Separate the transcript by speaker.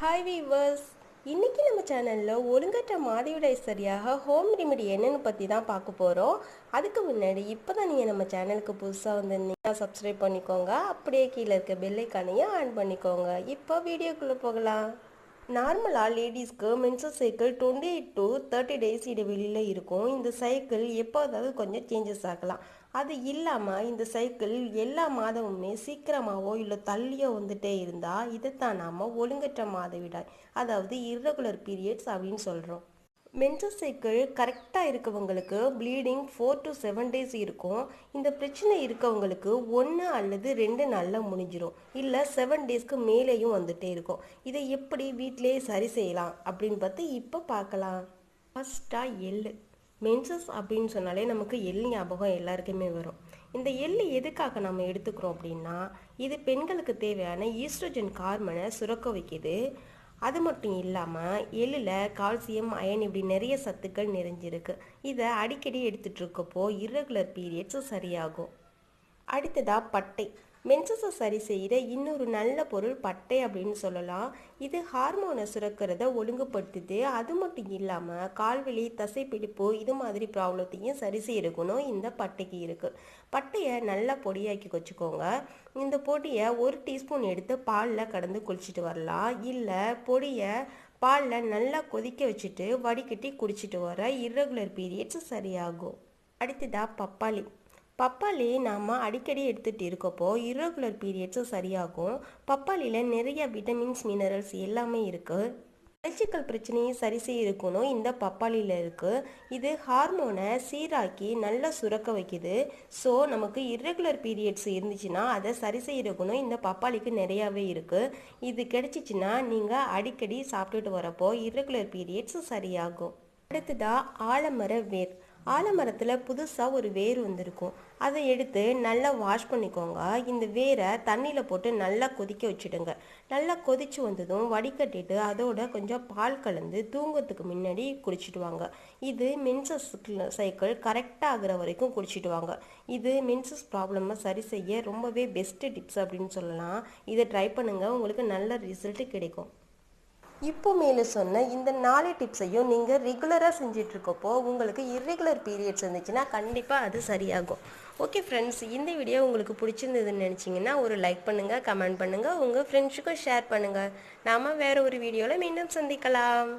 Speaker 1: Hi viewers இன்றைக்கி நம்ம சேனலில் ஒழுங்கற்ற மாதவிடாய் சரியாக ஹோம் ரெமெடி என்னென்னு பற்றி தான் பார்க்க போகிறோம் அதுக்கு முன்னாடி இப்போ தான் நீங்கள் நம்ம சேனலுக்கு புதுசாக வந்திருந்தீங்கன்னா சப்ஸ்கிரைப் பண்ணிக்கோங்க. அப்படியே கீழே இருக்க பெல்லைக்கானையும் ஆன் பண்ணிக்கோங்க. இப்போ வீடியோக்குள்ளே போகலாம். நார்மலாக லேடிஸ்க்கு menstrual cycle twenty eight to thirty days இடைவெளியில் இருக்கும். இந்த சைக்கிள் எப்போதாவது கொஞ்சம் சேஞ்சஸ் ஆகலாம். அது இல்லாமல் இந்த சைக்கிள் எல்லா மாதமுமே சீக்கிரமாகவோ இல்லை தள்ளியோ வந்துட்டே இருந்தால் இதைத்தான் நாம் ஒழுங்கற்ற மாதவிடாய் அதாவது இர்ரெகுலர் பீரியட்ஸ் அப்படின்னு சொல்கிறோம் மென்சல் சைக்கிள் கரெக்டாக இருக்கவங்களுக்கு bleeding four to seven days இருக்கும். இந்த பிரச்சனை இருக்கவங்களுக்கு ஒன்று அல்லது ரெண்டு நாளில் முடிஞ்சிடும் இல்லை செவன் டேஸ்க்கு மேலேயும் வந்துட்டே இருக்கும். இதை எப்படி வீட்டிலேயே சரி செய்யலாம் அப்படின்னு பார்த்து இப்போ பார்க்கலாம். ஃபஸ்ட்டாக எள்ளு. மென்சஸ் அப்படின்னு சொன்னாலே நமக்கு எள் ஞாபகம் எல்லாருக்குமே வரும். இந்த எள்ளு எதுக்காக நம்ம எடுத்துக்கிறோம் அப்படின்னா இது பெண்களுக்கு தேவையான ஈஸ்ட்ரோஜன் கார்மனை சுரக்க வைக்குது. அது மட்டும் இல்லாமல் எள்ளில் கால்சியம் அயன் இப்படி நிறைய சத்துக்கள் நிறைஞ்சிருக்கு. இதை அடிக்கடி எடுத்துகிட்ருக்கப்போ இருக்கப்போ பீரியட்ஸும் சரியாகும். அடுத்ததாக பட்டை. மென்சஸை சரி செய்கிற இன்னொரு நல்ல பொருள் பட்டை அப்படின்னு சொல்லலாம். இது ஹார்மோனை சுரக்கிறத ஒழுங்குபடுத்துது. அது மட்டும் இல்லாமல் கால்வலி தசைப்பிடிப்பு இது மாதிரி ப்ராப்ளத்தையும் சரி செய்கிற குணம் இந்த பட்டைக்கு இருக்குது பட்டையை நல்லா பொடியாக்கி வச்சுக்கோங்க. இந்த பொடியை ஒரு டீஸ்பூன் எடுத்து பாலில் கடந்து குளிச்சுட்டு வரலாம். இல்லை பொடியை பாலில் நல்லா கொதிக்க வச்சுட்டு வடிகட்டி குடிச்சிட்டு வர இர்ரெகுலர் பீரியட்ஸ் சரியாகும். அடுத்ததாக பப்பாளி. பப்பாளி நாம் அடிக்கடி எடுத்துகிட்டு இருக்கப்போ இரகுலர் பீரியட்ஸும் சரியாகும். பப்பாளியில் நிறைய விட்டமின்ஸ் மினரல்ஸ் எல்லாமே இருக்குது மலச்சிக்கல் பிரச்சனையை சரி செய்யறக்கணும் இந்த பப்பாளியில் இருக்குது இது ஹார்மோனை சீராக்கி நல்லா சுரக்க வைக்குது. ஸோ நமக்கு இர்ரெகுலர் பீரியட்ஸ் இருந்துச்சுன்னா அதை சரி செய்கிற இந்த பப்பாளிக்கு நிறையாவே இருக்குது இது கிடைச்சிச்சின்னா நீங்கள் அடிக்கடி சாப்பிட்டுட்டு வரப்போ இர்ரெகுலர் பீரியட்ஸ் சரியாகும். அடுத்ததாக ஆலமர வேர். ஆலமரத்தில் புதுசாக ஒரு வேர் வந்திருக்கும். அதை எடுத்து நல்லா வாஷ் பண்ணிக்கோங்க. இந்த வேரை தண்ணியில் போட்டு நல்லா கொதிக்க வச்சுடுங்க. நல்லா கொதிச்சு வந்ததும் வடிகட்டிட்டு அதோட கொஞ்சம் பால் கலந்து தூங்கத்துக்கு முன்னாடி குடிச்சிட்டு வாங்க இது மென்சஸ் சைக்கிள் கரெக்டாக ஆகுற வரைக்கும் குடிச்சிட்டு வாங்க இது மென்சஸ் ப்ராப்ளமை சரி செய்ய ரொம்பவே பெஸ்ட்டு டிப்ஸ் அப்படின்னு சொல்லலாம். இதை ட்ரை பண்ணுங்கள் உங்களுக்கு நல்ல ரிசல்ட்டு கிடைக்கும். இப்போ மேலே சொன்ன இந்த நாலு டிப்ஸையும் நீங்கள் ரெகுலராக செஞ்சிட்ருக்கப்போ உங்களுக்கு இர்ரெகுலர் பீரியட்ஸ் இருந்துச்சுன்னா கண்டிப்பாக அது சரியாகும். ஓகே ஃப்ரெண்ட்ஸ் இந்த வீடியோ உங்களுக்கு பிடிச்சிருந்ததுன்னு நினச்சிங்கன்னா ஒரு லைக் பண்ணுங்கள் கமெண்ட் பண்ணுங்கள் உங்கள் ஃப்ரெண்ட்ஸுக்கும் ஷேர் பண்ணுங்கள் நாம் வேறு ஒரு வீடியோவில் மீண்டும் சந்திக்கலாம்.